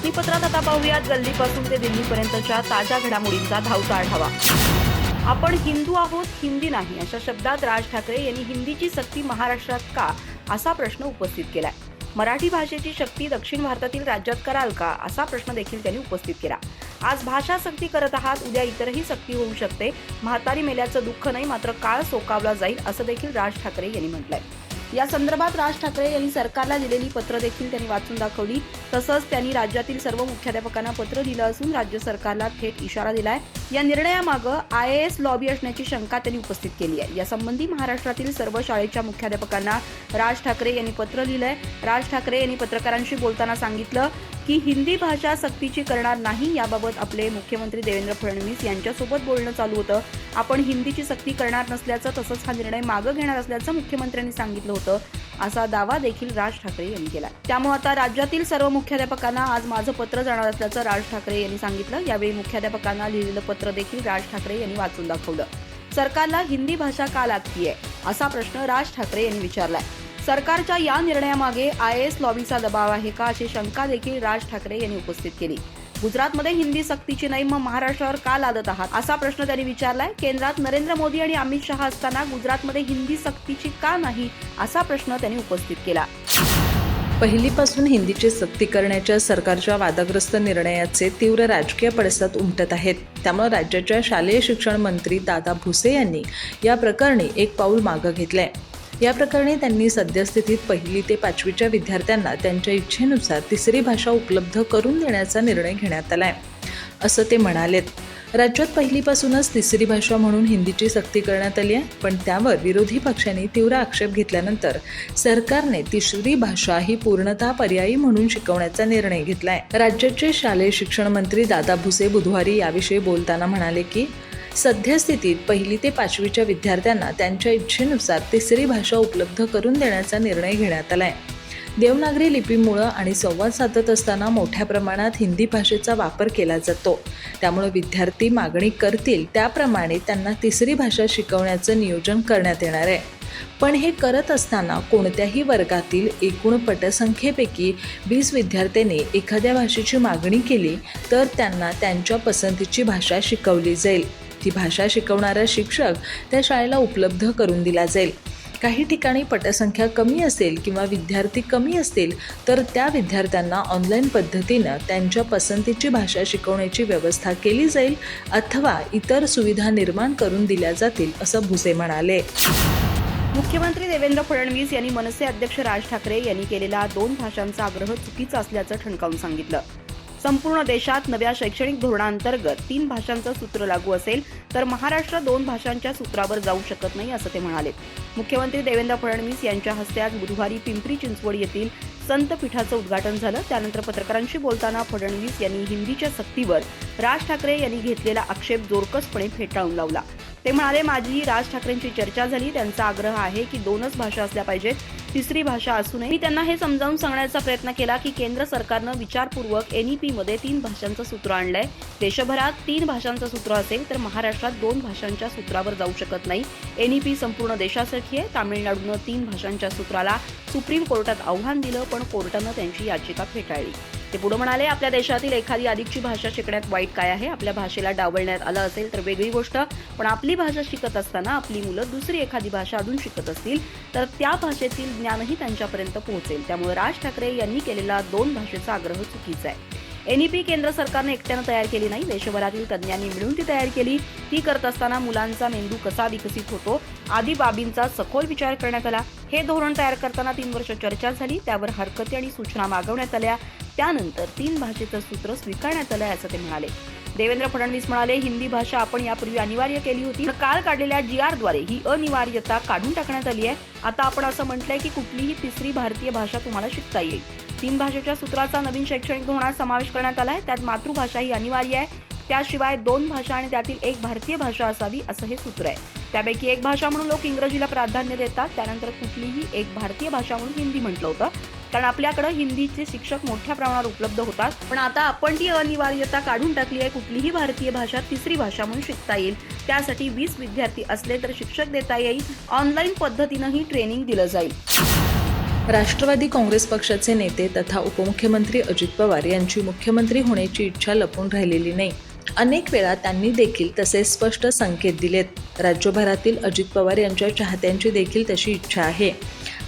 बातमीपत्रात आता पाहूयात. गल्लीपासून ते दिल्लीपर्यंतच्या ताज्या घडामोडींचा धावता आढावा. आपण हिंदू आहोत हिंदी नाही अशा शब्दात राज ठाकरे यांनी हिंदीची सक्ती महाराष्ट्रात का असा प्रश्न उपस्थित केलाय. मराठी भाषेची शक्ती दक्षिण भारतातील राज्यात कराल का असा प्रश्न देखील त्यांनी उपस्थित केला. आज भाषा सक्ती करत आहात उद्या इतरही सक्ती होऊ शकते. म्हातारी मेल्याचं दुःख नाही मात्र काळ सोकावला जाईल असं देखील राज ठाकरे यांनी म्हटलंय. या संदर्भात राज ठाकरे यांनी सरकारला दिलेली पत्र देखील त्यांनी वाचून दाखवली. तसंच त्यांनी राज्यातील सर्व मुख्याध्यापकांना पत्र दिलं असून राज्य सरकारला थेट इशारा दिलाय. या निर्णयामागं आय ए एस लॉबी असण्याची शंका त्यांनी उपस्थित केली आहे. यासंबंधी महाराष्ट्रातील सर्व शाळेच्या मुख्याध्यापकांना राज ठाकरे यांनी पत्र लिहिलंय. राज ठाकरे यांनी पत्रकारांशी बोलताना सांगितलं की हिंदी भाषा सक्तीची करणार नाही याबाबत आपले मुख्यमंत्री देवेंद्र फडणवीस यांच्यासोबत बोलणं चालू होतं. आपण हिंदीची सक्ती करणार नसल्याचं तसंच हा निर्णय मागं घेणार असल्याचं मुख्यमंत्र्यांनी सांगितलं होतं. असा दावा देखील राज ठाकरे यांनी केला त्यामुळे आता राज्यातील सर्व मुख्याध्यापकांना आज माझं पत्र जाणार असल्याचं राज ठाकरे यांनी सांगितलं. यावेळी मुख्याध्यापकांना लिहिलेलं पत्र देखील राज ठाकरे यांनी वाचून दाखवलं. सरकारला हिंदी भाषा का लागतीये? असा प्रश्न राज ठाकरे यांनी विचारलाय. सरकारच्या या निर्णयामागे आय एस लॉबीचा दबाव आहे का अशी शंका देखील राज ठाकरे यांनी उपस्थित केली. गुजरातमध्ये हिंदी सक्तीची नाही मग महाराष्ट्रावर का लादत आहात? असा प्रश्न त्यांनी विचारलाय. केंद्रात नरेंद्र मोदी आणि अमित शहा असताना गुजरातमध्ये हिंदी सक्तीची का नाही असा प्रश्न त्यांनी उपस्थित केला. पहिलीपासून हिंदीची सक्ती करण्याच्या सरकारच्या वादग्रस्त निर्णयाचे तीव्र राजकीय पडसाद उमटत आहेत. त्यामुळे राज्याच्या शालेय शिक्षण मंत्री दादा भुसे यांनी या प्रकरणी एक पाऊल मागं घेतलंय. या प्रकरणी त्यांनी सद्यस्थितीत पहिली ते पाचवीच्या विद्यार्थ्यांना त्यांच्या इच्छेनुसार तिसरी भाषा उपलब्ध करून देण्याचा निर्णय घेण्यात आलाय असं ते म्हणालेत. राज्यात पहिलीपासूनच तिसरी भाषा म्हणून हिंदीची सक्ती करण्यात आली आहे पण त्यावर विरोधी पक्षांनी तीव्र आक्षेप घेतल्यानंतर सरकारने तिसरी भाषा ही पूर्णतः पर्यायी म्हणून शिकवण्याचा निर्णय घेतलाय. राज्याचे शालेय शिक्षण मंत्री दादा भुसे बुधवारी याविषयी बोलताना म्हणाले की सद्यस्थितीत पहिली ते पाचवीच्या विद्यार्थ्यांना त्यांच्या इच्छेनुसार तिसरी भाषा उपलब्ध करून देण्याचा निर्णय घेण्यात आला आहे देवनागरी लिपीमुळं आणि संवाद साधत असताना मोठ्या प्रमाणात हिंदी भाषेचा वापर केला जातो. त्यामुळे विद्यार्थी मागणी करतील त्याप्रमाणे त्यांना तिसरी भाषा शिकवण्याचं नियोजन करण्यात येणार आहे. पण हे करत असताना कोणत्याही वर्गातील एकूण पटसंख्येपैकी वीस विद्यार्थ्यांनी एखाद्या भाषेची मागणी केली तर त्यांना त्यांच्या पसंतीची भाषा शिकवली जाईल. ती भाषा शिकवणारा शिक्षक त्या शाळेला उपलब्ध करून दिला जाईल. काही ठिकाणी पटसंख्या कमी असेल किंवा विद्यार्थी कमी असतील तर त्या विद्यार्थ्यांना ऑनलाईन पद्धतीनं त्यांच्या पसंतीची भाषा शिकवण्याची व्यवस्था केली जाईल अथवा इतर सुविधा निर्माण करून दिल्या जातील असं भुसे म्हणाले. मुख्यमंत्री देवेंद्र फडणवीस यांनी मनसे अध्यक्ष राज ठाकरे यांनी केलेला दोन भाषांचा आग्रह चुकीचा असल्याचं ठणकावून सांगितलं. संपूर्ण देशात नव्या शैक्षणिक धोरणांतर्गत तीन भाषांचं सूत्र लागू असेल तर महाराष्ट्र दोन भाषांच्या सूत्रावर जाऊ शकत नाही असं ते म्हणाले. मुख्यमंत्री देवेंद्र फडणवीस यांच्या हस्ते आज बुधवारी पिंपरी चिंचवड येथील संत पीठाचं उद्घाटन झालं. त्यानंतर पत्रकारांशी बोलताना फडणवीस यांनी हिंदीच्या सक्तीवर राज ठाकरे यांनी घेतलेला आक्षेप जोरकसपणे फेटाळून लावला. ते म्हणाले माझी राज ठाकरेंची चर्चा झाली. त्यांचा आग्रह आहे की दोनच भाषा असल्या पाहिजेत. तिसरी भाषा असू नये. मी त्यांना हे समजावून सांगण्याचा प्रयत्न केला की केंद्र सरकारनं विचारपूर्वक एनईपी मध्ये तीन भाषांचं सूत्र आणलंय. देशभरात तीन भाषांचं सूत्र असेल तर महाराष्ट्रात दोन भाषांच्या सूत्रावर जाऊ शकत नाही. एनईपी संपूर्ण देशासाठी आहे. तामिळनाडूनं तीन भाषांच्या सूत्राला सुप्रीम कोर्टात आव्हान दिलं पण कोर्टानं त्यांची याचिका फेटाळली. ते पुढे म्हणाले आपल्या देशातील एखादी अधिकची भाषा शिकण्यात वाईट काय आहे? आपल्या भाषेला डावलण्यात आलं असेल तर वेगळी गोष्ट. पण आपली भाषा शिकत असताना आपली मुलं दुसरी एखादी भाषा अजून शिकत असतील तर त्या भाषेतील ज्ञानही त्यांच्यापर्यंत पोहोचेल. त्यामुळे राज ठाकरे यांनी केलेला दोन भाषेचा आग्रह चुकीचा आहे. एनईपी केंद्र सरकारने एकट्यानं तयार केली नाही. देशभरातील तज्ज्ञांनी मिळून ती तयार केली. ती करत असताना मुलांचा मेंदू कसा विकसित होतो? आदी बाबींचा सखोल विचार करण्यात आला. हे धोरण तयार करताना तीन वर्ष चर्चा झाली. त्यावर हरकती आणि सूचना मागवण्यात आल्या. त्यानंतर तीन भाषेचं सूत्र स्वीकारण्यात आलं असं ते म्हणाले. देवेंद्र फडणवीस म्हणाले हिंदी भाषा आपण यापूर्वी अनिवार्य केली होती. काल काढलेल्या जी आरद्वारे ही अनिवार्यता काढून टाकण्यात आली आहे. आता आपण असं म्हटलंय की कुठलीही तिसरी भारतीय भाषा तुम्हाला शिकता येईल. तीन भाषेच्या सूत्राचा नवीन शैक्षणिक धोरणात समावेश करण्यात आलाय. त्यात मातृभाषा ही अनिवार्य आहे. त्याशिवाय दोन भाषा आणि त्यातील एक भारतीय भाषा असावी असं हे सूत्र आहे. त्यापैकी एक भाषा म्हणून लोक इंग्रजीला प्राधान्य देतात. त्यानंतर कुठलीही एक भारतीय भाषा म्हणून हिंदी म्हटलं होतं. कारण आपल्याकडं हिंदीचे शिक्षक मोठ्या प्रमाणावर उपलब्ध होतात. पण आता आपण ती अनिवार्यता काढून टाकली आहे कुठलीही भारतीय भाषा तिसरी भाषा म्हणून शिकता येईल. त्यासाठी वीस विद्यार्थी असले तर शिक्षक देता येईल. ऑनलाईन पद्धतीनंही ट्रेनिंग दिलं जाईल. राष्ट्रवादी काँग्रेस पक्षाचे नेते तथा उपमुख्यमंत्री अजित पवार यांची मुख्यमंत्री होण्याची इच्छा लपून राहिलेली नाही. अनेक वेळा त्यांनी देखील तसे स्पष्ट संकेत दिलेत. राज्यभरातील अजित पवार यांच्या चाहत्यांची देखील तशी इच्छा आहे.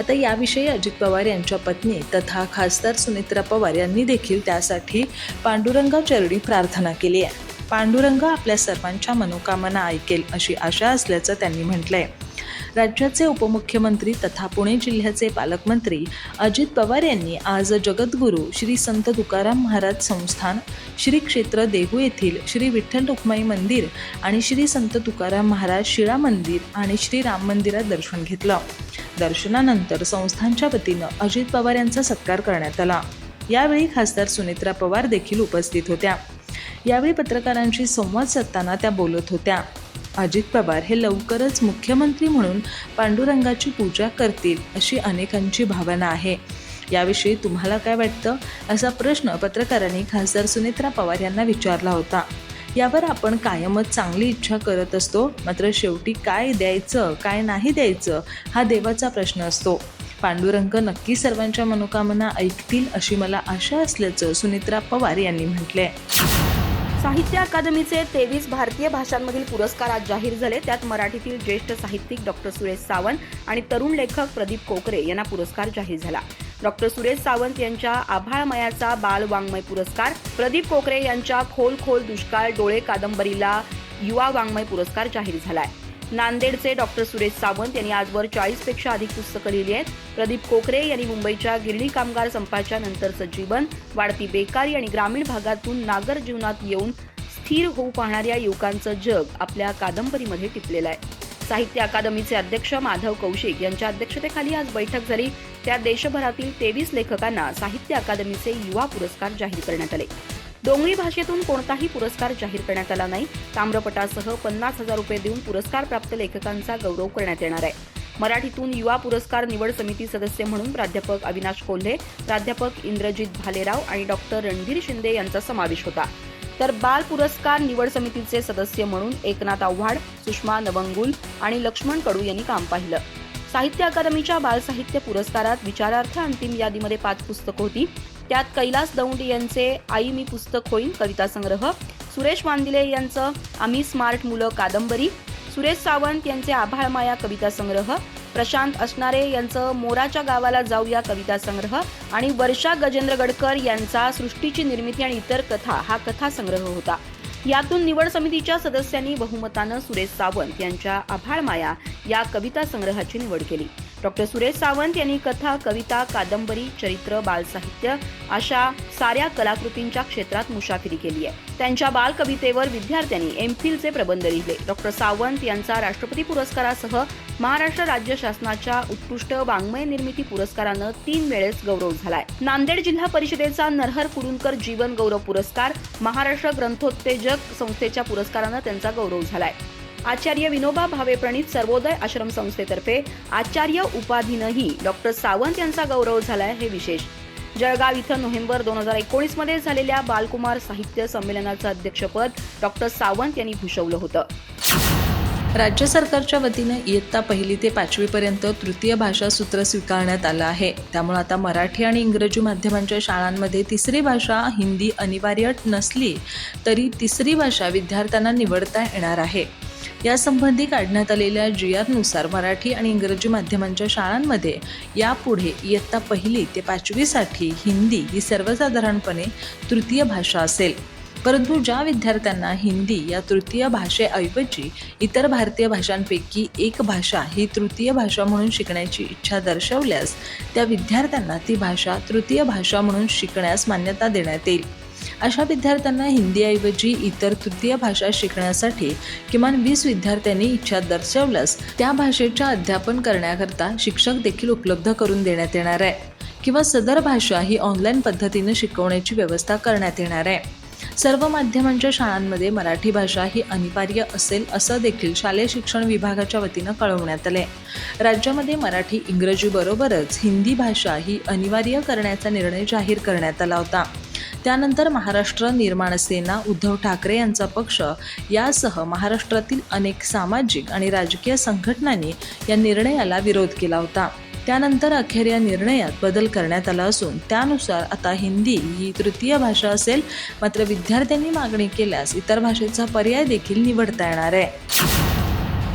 आता याविषयी अजित पवार यांच्या पत्नी तथा खासदार सुमित्रा पवार यांनी देखील त्यासाठी पांडुरंगा चरणी प्रार्थना केली आहे. पांडुरंग आपल्या सर्वांच्या मनोकामना ऐकेल अशी आशा असल्याचं त्यांनी म्हटलंय. राज्याचे उपमुख्यमंत्री तथा पुणे जिल्ह्याचे पालकमंत्री अजित पवार यांनी आज जगद्गुरू श्री संत तुकाराम महाराज संस्थान श्री क्षेत्र देहू येथील श्री विठ्ठल रुक्माई मंदिर आणि श्री संत तुकाराम महाराज शिळा मंदिर आणि श्री राम मंदिरात दर्शन घेतलं. दर्शनानंतर संस्थांच्या वतीनं अजित पवार यांचा सत्कार करण्यात आला. यावेळी खासदार सुनेत्रा पवार देखील उपस्थित होत्या. यावेळी पत्रकारांशी संवाद साधताना त्या बोलत होत्या. अजित पवार हे लवकरच मुख्यमंत्री म्हणून पांडुरंगाची पूजा करतील अशी अनेकांची भावना आहे. याविषयी तुम्हाला काय वाटतं? असा प्रश्न पत्रकारांनी खासदार सुनेत्रा पवार यांना विचारला होता. यावर आपण कायमच चांगली इच्छा करत असतो मात्र शेवटी काय द्यायचं काय नाही द्यायचं हा देवाचा प्रश्न असतो. पांडुरंग नक्की सर्वांच्या मनोकामना ऐकतील अशी मला आशा असल्याचं सुनित्रा पवार यांनी म्हटलंय. साहित्य अकादमीचे तेवीस भारतीय भाषांमधील पुरस्कार आज जाहीर झाले. त्यात मराठीतील ज्येष्ठ साहित्यिक डॉक्टर सुरेश सावंत आणि तरुण लेखक प्रदीप कोकरे यांना पुरस्कार जाहीर झाला. डॉक्टर सुरेश सावंत यांच्या आभाळमयाचा बाल वाङ्मय पुरस्कार प्रदीप कोकरे यांच्या खोल खोल दुष्काळ डोळे कादंबरीला युवा वाङ्मय पुरस्कार जाहीर झाला आहे नांदेडचे डॉक्टर सुरेश सावंत यांनी आजवर चाळीसपेक्षा अधिक पुस्तकं लिहिली आहेत. प्रदीप कोकरे यांनी मुंबईच्या गिरणी कामगार संपाच्या नंतरचं जीवन वाढती बेकारी आणि ग्रामीण भागातून नागर जीवनात येऊन स्थिर होऊ पाहणाऱ्या युवकांचं जग आपल्या कादंबरीमध्ये टिपलेलं आहे. साहित्य अकादमीचे अध्यक्ष माधव कौशिक यांच्या अध्यक्षतेखाली आज बैठक झाली. त्यात देशभरातील तेवीस लेखकांना साहित्य अकादमीचे युवा पुरस्कार जाहीर करण्यात आले. डोंगरी भाषेतून कोणताही पुरस्कार जाहीर करण्यात आला नाही. ताम्रपटासह पन्नास हजार रुपये देऊन पुरस्कार प्राप्त लेखकांचा गौरव करण्यात येणार आहे. मराठीतून युवा पुरस्कार निवड समिती सदस्य म्हणून प्राध्यापक अविनाश कोल्हे प्राध्यापक इंद्रजित भालेराव आणि डॉक्टर रणधीर शिंदे यांचा समावेश होता. तर बाल पुरस्कार निवड समितीचे सदस्य म्हणून एकनाथ आव्हाड सुषमा नवंगुल आणि लक्ष्मण कडू यांनी काम पाहिलं. साहित्य अकादमीच्या बालसाहित्य पुरस्कारात विचारार्थ अंतिम यादीमध्ये पाच पुस्तकं होती. त्यात कैलास दौंड यांचे आई मी पुस्तक होईन कविता संग्रह सुरेश वांदिले यांचं आम्ही स्मार्ट मुलं कादंबरी सुरेश सावंत यांचे आभाळमाया कविता संग्रह प्रशांत असणारे यांचं मोराच्या गावाला जाऊया कविता संग्रह आणि वर्षा गजेंद्र गडकर यांचा सृष्टीची निर्मिती आणि इतर कथा हा कथा संग्रह होता. यातून निवड समितीच्या सदस्यांनी बहुमतानं सुरेश सावंत यांच्या आभाळमाया या कविता संग्रहाची निवड केली. डॉक्टर सुरेश सावंत यांनी कथा कविता कादंबरी चरित्र बालसाहित्य अशा साऱ्या कलाकृतींच्या क्षेत्रात मुसाफिरी केली आहे. त्यांच्या बालकवितेवर विद्यार्थ्यांनी विद्यार्थ्यांनी एमफिलचे प्रबंध लिहिले. डॉक्टर सावंत यांचा राष्ट्रपती पुरस्कारासह महाराष्ट्र राज्य शासनाच्या उत्कृष्ट वाङ्मय निर्मिती पुरस्कारानं तीन वेळेस गौरव झालाय. नांदेड जिल्हा परिषदेचा नरहर कुरुंकर जीवन गौरव पुरस्कार महाराष्ट्र ग्रंथोत्तेजक संस्थेच्या पुरस्कारानं त्यांचा गौरव झालाय. आचार्य विनोबा भावे प्रणित सर्वोदय आश्रम संस्थेतर्फे आचार्य उपाधीनंही डॉक्टर सावंत यांचा गौरव झालाय हे विशेष. जळगाव इथं नोव्हेंबर दोन हजार एकोणीसमध्ये झालेल्या बालकुमार साहित्य संमेलनाचं अध्यक्षपद डॉक्टर सावंत यांनी भूषवलं होतं. राज्य सरकारच्या वतीनं इयत्ता पहिली ते पाचवीपर्यंत तृतीय भाषा सूत्र स्वीकारण्यात आलं आहे. त्यामुळे आता मराठी आणि इंग्रजी माध्यमांच्या शाळांमध्ये तिसरी भाषा हिंदी अनिवार्य नसली तरी तिसरी भाषा विद्यार्थ्यांना निवडता येणार आहे. यासंबंधी काढण्यात आलेल्या जी आरनुसार मराठी आणि इंग्रजी माध्यमांच्या शाळांमध्ये यापुढे इयत्ता पहिली ते पाचवीसाठी हिंदी ही सर्वसाधारणपणे तृतीय भाषा असेल. परंतु ज्या विद्यार्थ्यांना हिंदी या तृतीय भाषेऐवजी इतर भारतीय भाषांपैकी एक भाषा ही तृतीय भाषा म्हणून शिकण्याची इच्छा दर्शवल्यास त्या विद्यार्थ्यांना ती भाषा तृतीय भाषा म्हणून शिकण्यास मान्यता देण्यात येईल. अशा विद्यार्थ्यांना हिंदीऐवजी इतर तृतीय भाषा शिकण्यासाठी किमान वीस विद्यार्थ्यांनी इच्छा दर्शवल्यास त्या भाषेच्या अध्यापन करण्याकरता शिक्षक देखील उपलब्ध करून देण्यात येणार आहे. किंवा सदर भाषा ही ऑनलाईन पद्धतीने शिकवण्याची व्यवस्था करण्यात येणार आहे. सर्व माध्यमांच्या शाळांमध्ये मराठी भाषा ही अनिवार्य असेल असं देखील शालेय शिक्षण विभागाच्या वतीनं कळवण्यात आले राज्यामध्ये मराठी इंग्रजीबरोबरच हिंदी भाषा ही अनिवार्य करण्याचा निर्णय जाहीर करण्यात आला होता. त्यानंतर महाराष्ट्र निर्माण सेना उद्धव ठाकरे यांचा पक्ष यासह महाराष्ट्रातील अनेक सामाजिक आणि राजकीय संघटनांनी या निर्णयाला विरोध केला होता. त्यानंतर अखेर या निर्णयात बदल करण्यात आला असून त्यानुसार आता हिंदी ही तृतीय भाषा असेल मात्र विद्यार्थ्यांनी मागणी केल्यास इतर भाषेचा पर्याय देखील निवडता येणार आहे.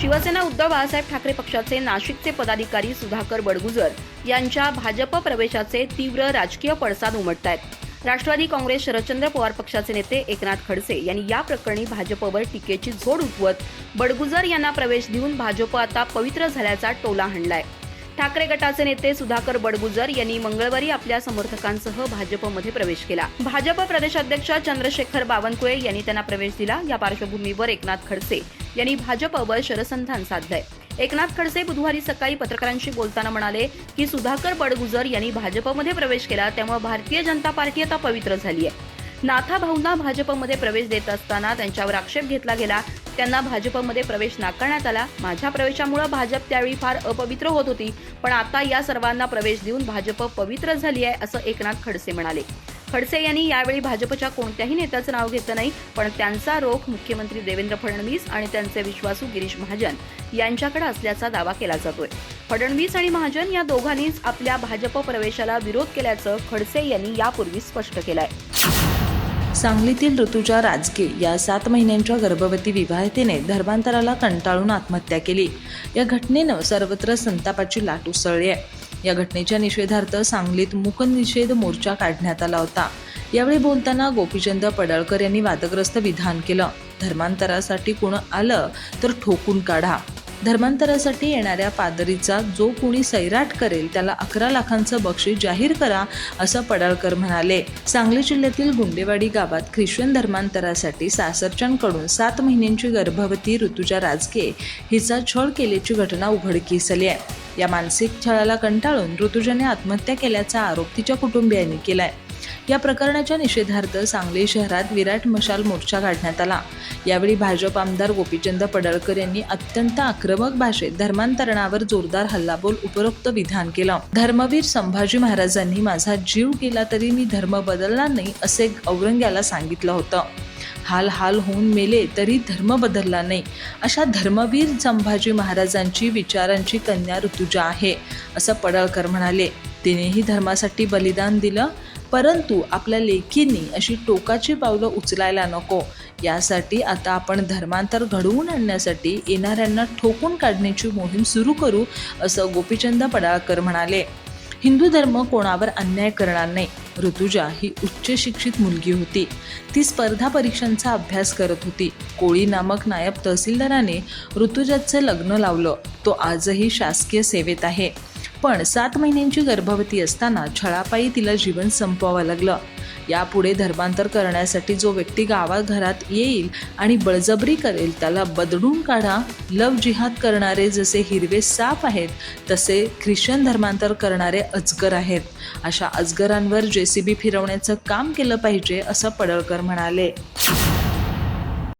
शिवसेना उद्धव बाळासाहेब ठाकरे पक्षाचे नाशिकचे पदाधिकारी सुधाकर बडगुजर यांच्या भाजप प्रवेशाचे तीव्र राजकीय पडसाद उमटत आहेत राष्ट्रवादी काँग्रेस शरदचंद्र पवार पक्षाचे नेते एकनाथ खडसे यांनी या प्रकरणी भाजपवर टीकेची झोड उठवत बडगुजर यांना प्रवेश देऊन भाजप आता पवित्र झाल्याचा टोला हाणलाय. ठाकरे गटाचे नेते सुधाकर बडगुजर यांनी मंगळवारी आपल्या समर्थकांसह भाजपमध्ये प्रवेश केला. भाजप प्रदेशाध्यक्ष चंद्रशेखर बावनकुळे यांनी त्यांना प्रवेश दिला. या पार्श्वभूमीवर एकनाथ खडसे यांनी भाजपवर शरसंधान साधलंय. एकनाथ खडसे बुधवारी सकाळी पत्रकारांशी बोलताना म्हणाले की सुधाकर बडगुजर यांनी भाजपमध्ये प्रवेश केला त्यामुळे भारतीय जनता पार्टी आता पवित्र झाली आहे नाथा भाऊंना भाजपमध्ये प्रवेश देत असताना त्यांच्यावर आक्षेप घेतला गेला. त्यांना भाजपमध्ये प्रवेश नाकारण्यात आला. माझ्या प्रवेशामुळे भाजप त्यावेळी फार अपवित्र होत होती पण आता या सर्वांना प्रवेश देऊन भाजप पवित्र झाली आहे असं एकनाथ खडसे म्हणाले. खडसे यांनी यावेळी भाजपच्या कोणत्याही नेत्याचं नाव घेतलं नाही पण त्यांचा रोख मुख्यमंत्री देवेंद्र फडणवीस आणि त्यांचे विश्वासू गिरीश महाजन यांच्याकडे असल्याचा दावा केला जातोय. फडणवीस आणि महाजन या दोघांनीच आपल्या भाजप प्रवेशाला विरोध केल्याचं खडसे यांनी यापूर्वी स्पष्ट केलंय. सांगलीतील ऋतुजा राजके या सात महिन्यांच्या गर्भवती विवाहितेने धर्मांतराला कंटाळून आत्महत्या केली. या घटनेनं सर्वत्र संतापाची लाट उसळली आहे. या घटनेच्या निषेधार्थ सांगलीत मुकनिषेध मोर्चा काढण्यात आला होता. यावेळी बोलताना गोपीचंद पडळकर यांनी वादग्रस्त विधान केलं. धर्मांतरासाठी कोण आलं तर ठोकून काढा. धर्मांतरासाठी येणाऱ्या पादरीचा जो कोणी सैराट करेल त्याला अकरा लाखांचं बक्षीस जाहीर करा असं पडळकर म्हणाले. सांगली जिल्ह्यातील गुंडेवाडी गावात ख्रिश्चन धर्मांतरासाठी सासरच्यांकडून सात महिन्यांची गर्भवती ऋतुजा राजके हिचा छळ केल्याची घटना उघडकीस आली आहे. या मानसिक छळाला कंटाळून ऋतुजाने आत्महत्या केल्याचा आरोप तिच्या कुटुंबियांनी केलाय. या प्रकरणाच्या निषेधार्थ सांगली शहरात विराट मशाल मोर्चा काढण्यात आला. यावेळी भाजप आमदार गोपीचंद पडळकर यांनी अत्यंत आक्रमक भाषेत धर्मांतरणावर जोरदार हल्लाबोल उपरोक्त विधान केलं. धर्मवीर संभाजी महाराजांनी माझा जीव केला तरी मी धर्म बदलणार नाही असे औरंग्याला सांगितलं होतं. हाल हाल होऊन मेले तरी धर्म बदलला नाही. अशा धर्मवीर संभाजी महाराजांची विचारांची कन्या ऋतुजा आहे असं पडळकर म्हणाले. तिनेही धर्मासाठी बलिदान दिलं परंतु आपल्या लेखींनी अशी टोकाची पावलं उचलायला नको. यासाठी आता आपण धर्मांतर घडवून आणण्यासाठी येणाऱ्यांना ठोकून काढण्याची मोहीम सुरू करू असं गोपीचंद पडाळकर म्हणाले. हिंदू धर्म कोणावर अन्याय करणार नाही. ऋतुजा ही उच्च शिक्षित मुलगी होती. ती स्पर्धा परीक्षांचा अभ्यास करत होती. कोळी नामक नायब तहसीलदाराने ऋतुजाचं लग्न लावलं. तो आजही शासकीय सेवेत आहे. पण सात महिन्यांची गर्भवती असताना छळापायी तिला जीवन संपवावं लागलं. यापुढे धर्मांतर करण्यासाठी जो व्यक्ती गावाघरात येईल आणि बळजबरी करेल त्याला बदडून काढा. लव जिहाद करणारे जसे हिरवे साप आहेत तसे ख्रिश्चन धर्मांतर करणारे अजगर आहेत. अशा अजगरांवर जेसीबी फिरवण्याचं काम केलं पाहिजे असं पडळकर म्हणाले.